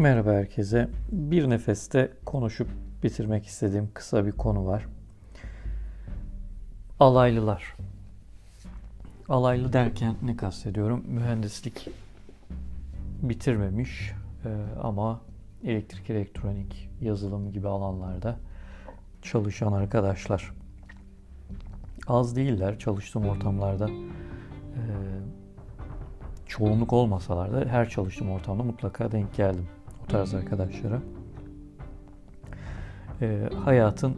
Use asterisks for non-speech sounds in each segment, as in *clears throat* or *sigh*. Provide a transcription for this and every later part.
Merhaba herkese. Bir nefeste konuşup bitirmek istediğim kısa bir konu var. Alaylılar. Alaylı derken ne kastediyorum? Mühendislik bitirmemiş e, ama elektrik, elektronik, yazılım gibi alanlarda çalışan arkadaşlar. Az değiller çalıştığım ortamlarda. E, çoğunluk olmasalar da her çalıştığım ortamda mutlaka denk geldim tarz arkadaşlara. E, hayatın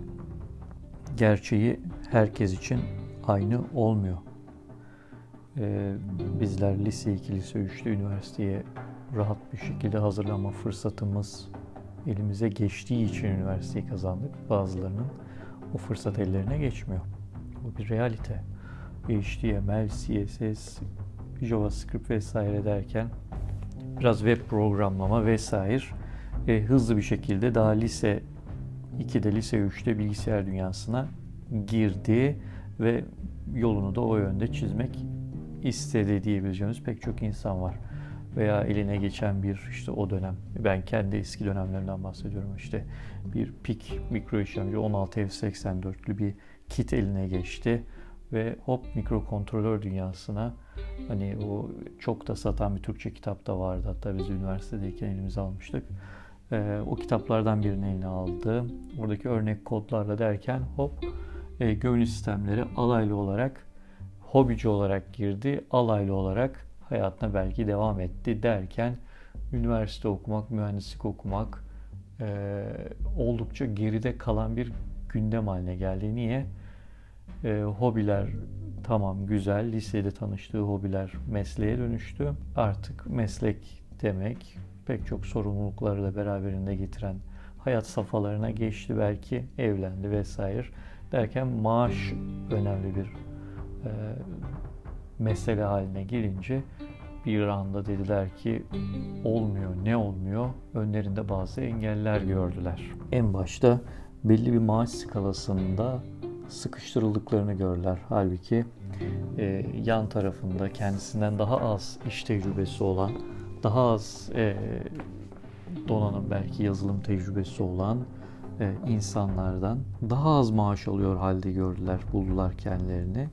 gerçeği herkes için aynı olmuyor. E, bizler lise 2, lise 3'te üniversiteye rahat bir şekilde hazırlanma fırsatımız elimize geçtiği için üniversiteyi kazandık. Bazılarının o fırsat ellerine geçmiyor. Bu bir realite. HTML, CSS, JavaScript vesaire derken biraz web programlama vesaire e, hızlı bir şekilde daha lise 2'de lise 3'te bilgisayar dünyasına girdi ve yolunu da o yönde çizmek istedi diyebileceğimiz pek çok insan var. Veya eline geçen bir işte o dönem, ben kendi eski dönemlerimden bahsediyorum işte bir PIC mikro işlemci 16F84'lü bir kit eline geçti ve hop mikrokontrolör dünyasına hani o çok da satan bir Türkçe kitap da vardı hatta biz üniversitedeyken elimize almıştık. Ee, o kitaplardan birini eline aldı. Oradaki örnek kodlarla derken hop e, gönül sistemleri alaylı olarak hobici olarak girdi. Alaylı olarak hayatına belki devam etti derken üniversite okumak, mühendislik okumak e, oldukça geride kalan bir gündem haline geldi. Niye? E, hobiler tamam güzel. Lisede tanıştığı hobiler mesleğe dönüştü. Artık meslek demek pek çok sorumlulukları da beraberinde getiren hayat safhalarına geçti belki evlendi vesaire derken maaş önemli bir e, mesele haline gelince bir anda dediler ki olmuyor ne olmuyor önlerinde bazı engeller gördüler. En başta belli bir maaş skalasında sıkıştırıldıklarını gördüler. Halbuki e, yan tarafında kendisinden daha az iş tecrübesi olan, daha az e, donanım belki yazılım tecrübesi olan e, insanlardan daha az maaş alıyor halde gördüler, buldular kendilerini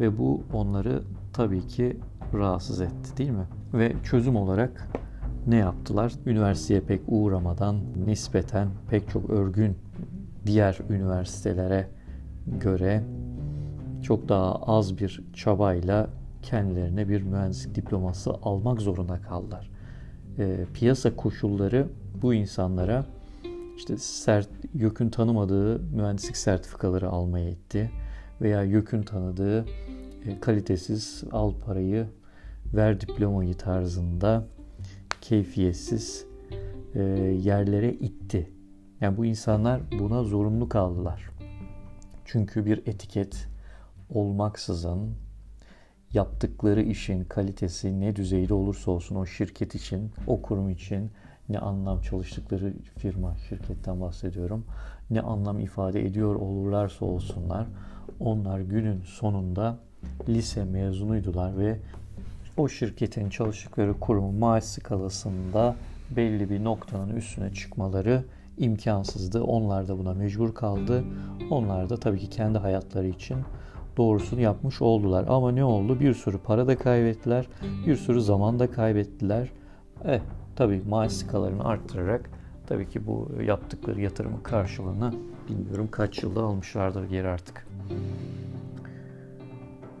ve bu onları tabii ki rahatsız etti değil mi? Ve çözüm olarak ne yaptılar? Üniversiteye pek uğramadan nispeten pek çok örgün diğer üniversitelere göre çok daha az bir çabayla kendilerine bir mühendislik diploması almak zorunda kaldılar. E, piyasa koşulları bu insanlara işte sert, YÖK'ün tanımadığı mühendislik sertifikaları almaya itti veya YÖK'ün tanıdığı e, kalitesiz al parayı ver diplomayı tarzında keyfiyetsiz e, yerlere itti. Yani bu insanlar buna zorunlu kaldılar. Çünkü bir etiket olmaksızın yaptıkları işin kalitesi ne düzeyde olursa olsun o şirket için, o kurum için ne anlam çalıştıkları firma, şirketten bahsediyorum. Ne anlam ifade ediyor olurlarsa olsunlar onlar günün sonunda lise mezunuydular ve o şirketin çalıştıkları kurumun maaş skalasında belli bir noktanın üstüne çıkmaları imkansızdı. Onlar da buna mecbur kaldı. Onlar da tabii ki kendi hayatları için doğrusunu yapmış oldular. Ama ne oldu? Bir sürü para da kaybettiler. Bir sürü zaman da kaybettiler. Eh, tabii maaş skalalarını arttırarak tabii ki bu yaptıkları yatırımın karşılığını bilmiyorum kaç yılda almışlardır geri artık.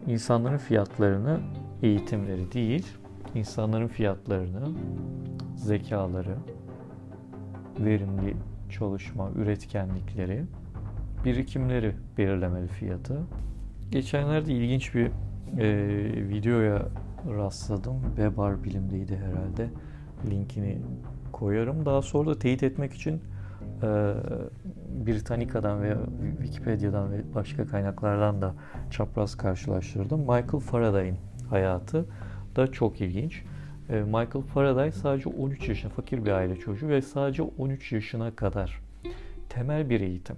İnsanların fiyatlarını eğitimleri değil, insanların fiyatlarını, zekaları, verimli çalışma, üretkenlikleri, birikimleri belirlemeli fiyatı. Geçenlerde ilginç bir e, videoya rastladım. Bebar bilimdeydi herhalde. Linkini koyarım. Daha sonra da teyit etmek için e, Britannica'dan ve Wikipedia'dan ve başka kaynaklardan da çapraz karşılaştırdım. Michael Faraday'ın hayatı da çok ilginç. E, Michael Faraday sadece 13 yaşında fakir bir aile çocuğu ve sadece 13 yaşına kadar temel bir eğitim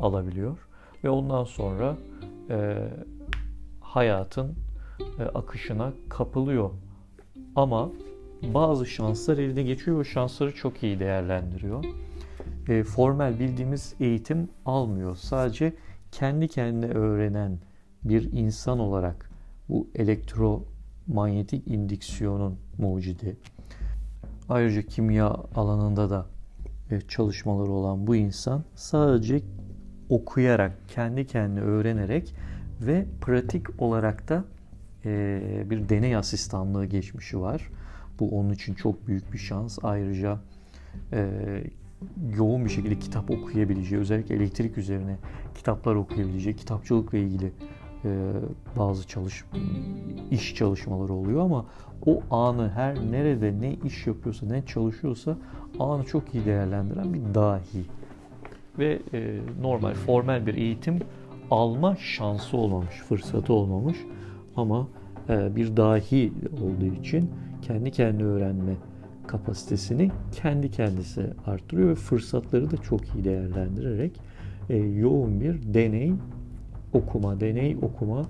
alabiliyor ve ondan sonra e, hayatın e, akışına kapılıyor. Ama bazı şanslar eline geçiyor ve şansları çok iyi değerlendiriyor. E, formel bildiğimiz eğitim almıyor. Sadece kendi kendine öğrenen bir insan olarak bu elektromanyetik indüksiyonun mucidi. Ayrıca kimya alanında da e, çalışmaları olan bu insan sadece okuyarak, kendi kendine öğrenerek ve pratik olarak da e, bir deney asistanlığı geçmişi var. Bu onun için çok büyük bir şans. Ayrıca e, yoğun bir şekilde kitap okuyabileceği, özellikle elektrik üzerine kitaplar okuyabileceği, kitapçılıkla ilgili bazı çalış iş çalışmaları oluyor ama o anı her nerede ne iş yapıyorsa, ne çalışıyorsa anı çok iyi değerlendiren bir dahi. Ve e, normal, formel bir eğitim alma şansı olmamış, fırsatı olmamış ama e, bir dahi olduğu için kendi kendine öğrenme kapasitesini kendi kendisi arttırıyor ve fırsatları da çok iyi değerlendirerek e, yoğun bir deney okuma, deney okuma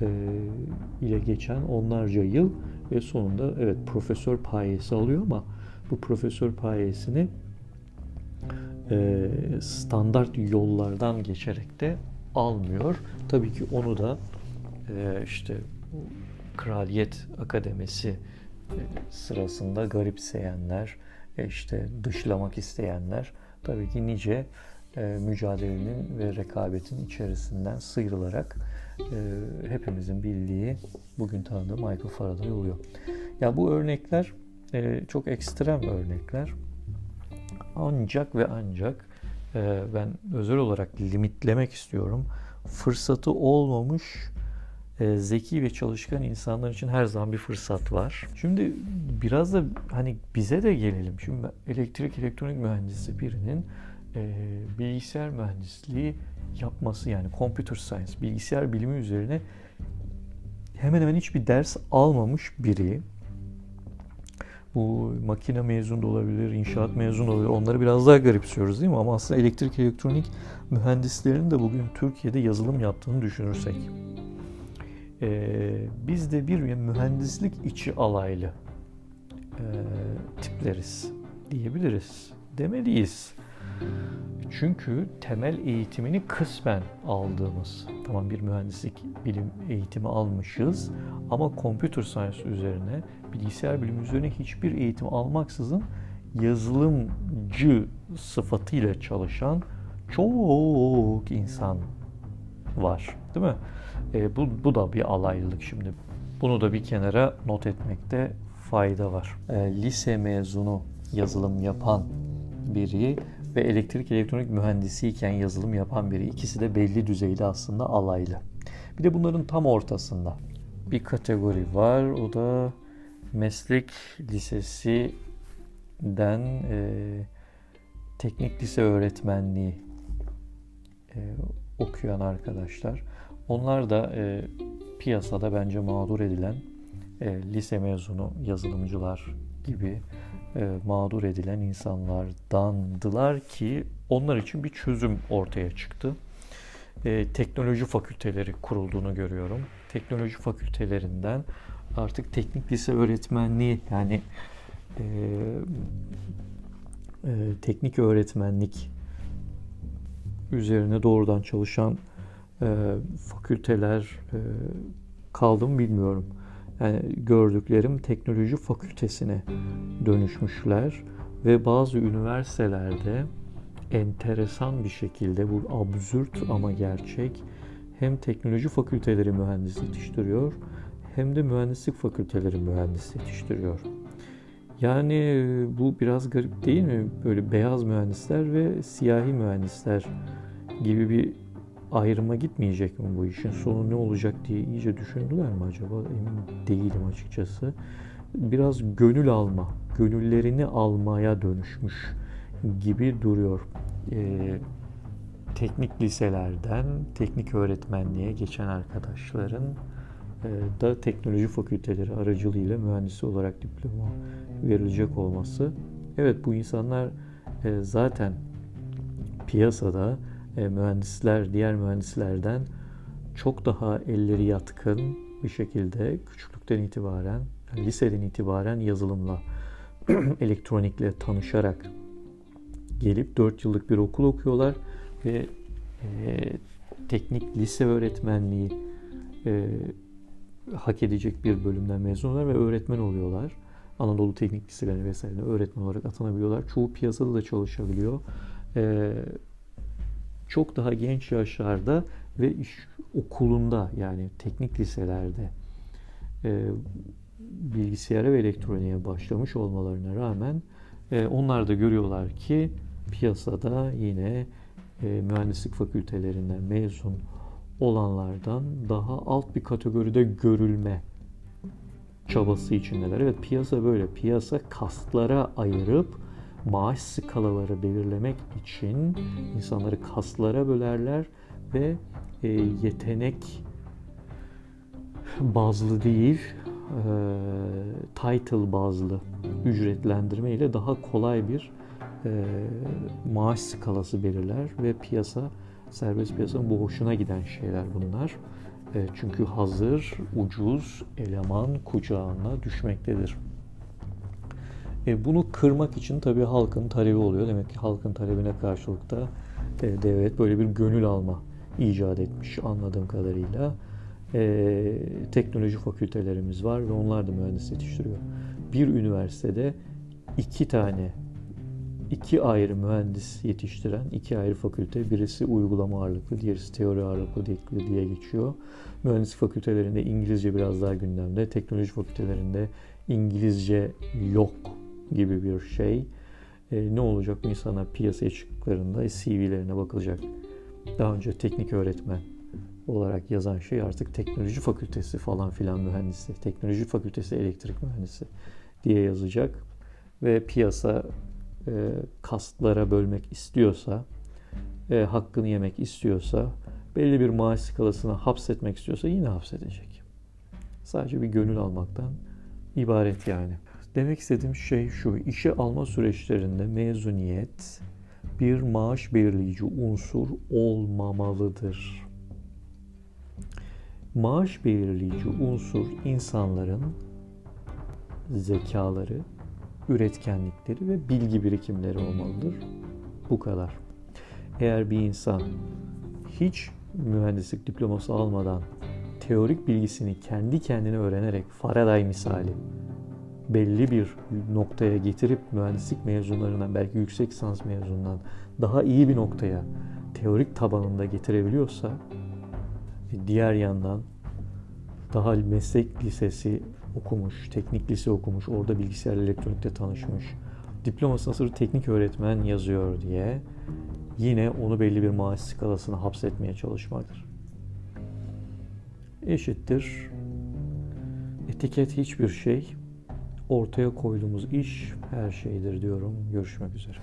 e, ile geçen onlarca yıl ve sonunda evet profesör payesi alıyor ama bu profesör payesini e, standart yollardan geçerek de almıyor. Tabii ki onu da e, işte Kraliyet Akademisi e, sırasında garipseyenler, e, işte dışlamak isteyenler tabii ki nice mücadelenin ve rekabetin içerisinden sıyrılarak hepimizin bildiği, bugün tanıdığı Michael Faraday oluyor. Ya bu örnekler çok ekstrem örnekler. Ancak ve ancak ben özel olarak limitlemek istiyorum. Fırsatı olmamış e, zeki ve çalışkan insanlar için her zaman bir fırsat var. Şimdi biraz da hani bize de gelelim. Şimdi elektrik elektronik mühendisi birinin e, bilgisayar mühendisliği yapması yani computer science, bilgisayar bilimi üzerine hemen hemen hiçbir ders almamış biri bu makine mezunu da olabilir, inşaat mezunu da olabilir. Onları biraz daha garipsiyoruz değil mi? Ama aslında elektrik elektronik mühendislerinin de bugün Türkiye'de yazılım yaptığını düşünürsek e, biz de bir mühendislik içi alaylı e, tipleriz diyebiliriz. Demeliyiz. Çünkü temel eğitimini kısmen aldığımız, tamam bir mühendislik bilim eğitimi almışız ama computer science üzerine, bilgisayar bilimi üzerine hiçbir eğitim almaksızın yazılımcı sıfatıyla çalışan çok insan var. Değil mi? E, bu, bu da bir alaylılık şimdi. Bunu da bir kenara not etmekte fayda var. E, lise mezunu yazılım yapan biri ve elektrik elektronik mühendisiyken yazılım yapan biri ikisi de belli düzeyde aslında alaylı. Bir de bunların tam ortasında bir kategori var. O da meslek lisesinden e, teknik lise öğretmenliği e, okuyan arkadaşlar. Onlar da e, piyasada bence mağdur edilen e, lise mezunu yazılımcılar gibi e, mağdur edilen insanlardandılar ki onlar için bir çözüm ortaya çıktı. E, teknoloji fakülteleri kurulduğunu görüyorum. Teknoloji fakültelerinden artık teknik lise öğretmenliği yani e, e, teknik öğretmenlik üzerine doğrudan çalışan e, fakülteler e, kaldı mı bilmiyorum. Yani gördüklerim teknoloji fakültesine dönüşmüşler ve bazı üniversitelerde enteresan bir şekilde bu absürt ama gerçek hem teknoloji fakülteleri mühendis yetiştiriyor hem de mühendislik fakülteleri mühendis yetiştiriyor. Yani e, bu biraz garip değil mi? Böyle beyaz mühendisler ve siyahi mühendisler gibi bir ayrıma gitmeyecek mi bu işin sonu ne olacak diye iyice düşündüler mi acaba emin değilim açıkçası. Biraz gönül alma, gönüllerini almaya dönüşmüş gibi duruyor. Ee, teknik liselerden teknik öğretmenliğe geçen arkadaşların e, da teknoloji fakülteleri aracılığıyla mühendisi olarak diploma verilecek olması. Evet bu insanlar e, zaten piyasada e, mühendisler diğer mühendislerden çok daha elleri yatkın bir şekilde küçüklükten itibaren Yani liseden itibaren yazılımla, *clears throat* elektronikle tanışarak gelip 4 yıllık bir okul okuyorlar ve e, teknik lise öğretmenliği e, hak edecek bir bölümden mezun oluyorlar ve öğretmen oluyorlar. Anadolu Teknik Liseleri vesaire öğretmen olarak atanabiliyorlar. Çoğu piyasada da çalışabiliyor. E, çok daha genç yaşlarda ve iş okulunda yani teknik liselerde e, bilgisayara ve elektroniğe başlamış olmalarına rağmen e, onlar da görüyorlar ki piyasada yine e, mühendislik fakültelerinden mezun olanlardan daha alt bir kategoride görülme çabası içindeler. Evet piyasa böyle. Piyasa kastlara ayırıp maaş skalaları belirlemek için insanları kastlara bölerler ve e, yetenek bazlı değil e, title bazlı ücretlendirme ile daha kolay bir e, maaş skalası belirler ve piyasa serbest piyasanın bu hoşuna giden şeyler bunlar. E, çünkü hazır, ucuz eleman kucağına düşmektedir. E, bunu kırmak için tabii halkın talebi oluyor. Demek ki halkın talebine karşılık da e, devlet böyle bir gönül alma icat etmiş anladığım kadarıyla. E, teknoloji fakültelerimiz var ve onlar da mühendis yetiştiriyor. Bir üniversitede iki tane iki ayrı mühendis yetiştiren iki ayrı fakülte. Birisi uygulama ağırlıklı, diğerisi teori ağırlıklı diye geçiyor. Mühendis fakültelerinde İngilizce biraz daha gündemde. Teknoloji fakültelerinde İngilizce yok gibi bir şey. E, ne olacak bu insanlar piyasaya çıktıklarında CV'lerine bakılacak. Daha önce teknik öğretmen olarak yazan şey artık teknoloji fakültesi falan filan mühendisi, teknoloji fakültesi elektrik mühendisi diye yazacak ve piyasa e, kastlara bölmek istiyorsa, e, hakkını yemek istiyorsa, belli bir maaş skalasına hapsetmek istiyorsa yine hapsedecek. Sadece bir gönül almaktan ibaret yani. Demek istediğim şey şu, işe alma süreçlerinde mezuniyet bir maaş belirleyici unsur olmamalıdır. Maaş belirleyici unsur insanların zekaları, üretkenlikleri ve bilgi birikimleri olmalıdır. Bu kadar. Eğer bir insan hiç mühendislik diploması almadan teorik bilgisini kendi kendine öğrenerek Faraday misali belli bir noktaya getirip mühendislik mezunlarından belki yüksek lisans mezunundan daha iyi bir noktaya teorik tabanında getirebiliyorsa diğer yandan daha meslek lisesi okumuş, teknik lise okumuş, orada bilgisayar elektronikte tanışmış, diplomasına sırf teknik öğretmen yazıyor diye yine onu belli bir maaş skalasına hapsetmeye çalışmaktır. Eşittir. Etiket hiçbir şey. Ortaya koyduğumuz iş her şeydir diyorum. Görüşmek üzere.